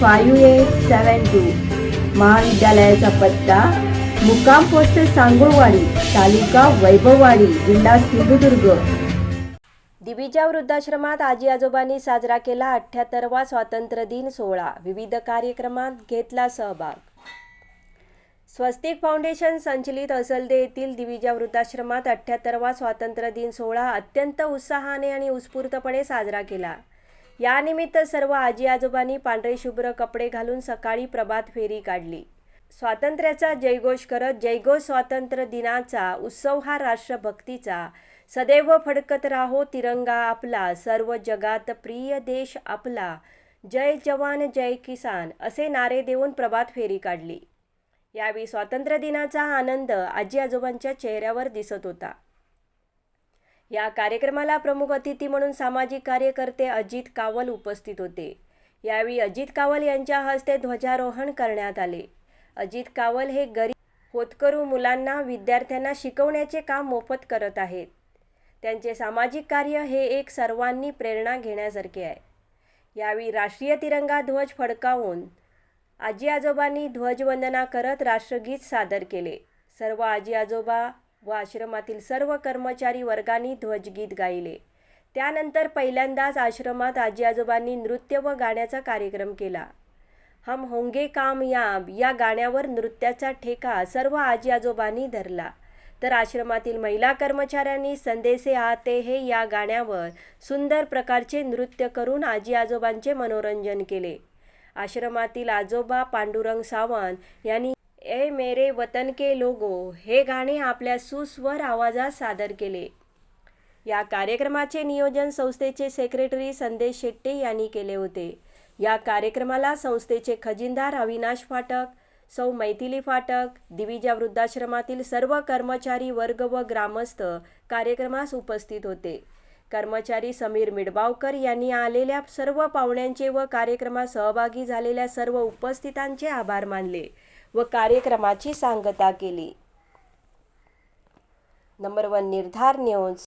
five eight seven two. महाविद्यालयाचा पत्ता मुक्काम पोस्ट सांगुळवाडी तालुका वैभववाडी जिल्हा सिंधुदुर्ग. दिवीच्या वृद्धाश्रमात आजी आजोबांनी साजरा केला अठ्ठ्याहत्तरवा स्वातंत्र्य दिन सोहळा. विविध कार्यक्रमात घेतला सहभाग. स्वस्तिक फाउंडेशन संचलित असलदे येथील दिविजा वृद्धाश्रमात अठ्ठ्याहत्तरवा स्वातंत्र्य दिन सोहळा अत्यंत उत्साहाने आणि उत्स्फूर्तपणे साजरा केला. यानिमित्त सर्व आजी आजोबांनी पांढरे शुभ्र कपडे घालून सकाळी प्रभात फेरी काढली. स्वातंत्र्याचा जयघोष करत जयघोष स्वातंत्र्य दिनाचा उत्सव हा राष्ट्रभक्तीचा. सदैव फडकत राहो तिरंगा आपला सर्व जगात प्रिय देश आपला. जय जवान जय किसान असे नारे देऊन प्रभात फेरी काढली. यावेळी स्वातंत्र्य दिनाचा आनंद आजी आजोबांच्या चेहऱ्यावर दिसत होता. या कार्यक्रमाला प्रमुख अतिथी म्हणून सामाजिक कार्यकर्ते अजित कावल उपस्थित होते. यावेळी अजित कावल यांच्या हस्ते ध्वजारोहण करण्यात आले. अजित कावल हे गरीब होतकरू मुलांना विद्यार्थ्यांना शिकवण्याचे काम मोफत करत आहेत. त्यांचे सामाजिक कार्य हे एक सर्वांनी प्रेरणा घेण्यासारखे आहे. यावेळी राष्ट्रीय तिरंगा ध्वज फडकावून आजी आजोबांनी ध्वजवंदना करत राष्ट्रगीत सादर केले. सर्व आजी आजोबा व आश्रमातील सर्व कर्मचारी वर्गांनी ध्वजगीत गायले. त्यानंतर पहिल्यांदाच आश्रमात आजी आजोबांनी नृत्य व गाण्याचा कार्यक्रम केला. हम होंगे कामयाब या गाण्यावर नृत्याचा ठेका सर्व आजी आजोबांनी धरला. तर आश्रमातील महिला कर्मचाऱ्यांनी संदेसे आते हे या गाण्यावर सुंदर प्रकारचे नृत्य करून आजी आजोबांचे मनोरंजन केले. आश्रमातील आजोबा पांडुरंग सावंत यांनी ए मेरे वतन के लोगो हे गाणे आपल्या सुस्वर आवाजात सादर केले. या कार्यक्रमाचे नियोजन संस्थेचे सेक्रेटरी संदेश शेट्टे यांनी केले होते. या कार्यक्रमाला संस्थेचे खजिनदार अविनाश फाटक सौ मैथिली फाटक दिविजा वृद्धाश्रमातील सर्व कर्मचारी वर्ग व ग्रामस्थ कार्यक्रमास उपस्थित होते. कर्मचारी समीर मिडबावकर यांनी आलेल्या सर्व पाहुण्यांचे व कार्यक्रमात सहभागी झालेल्या सर्व उपस्थितांचे आभार मानले. व कार्यक्रमाची सांगता केली. नंबर वन निर्धार न्यूज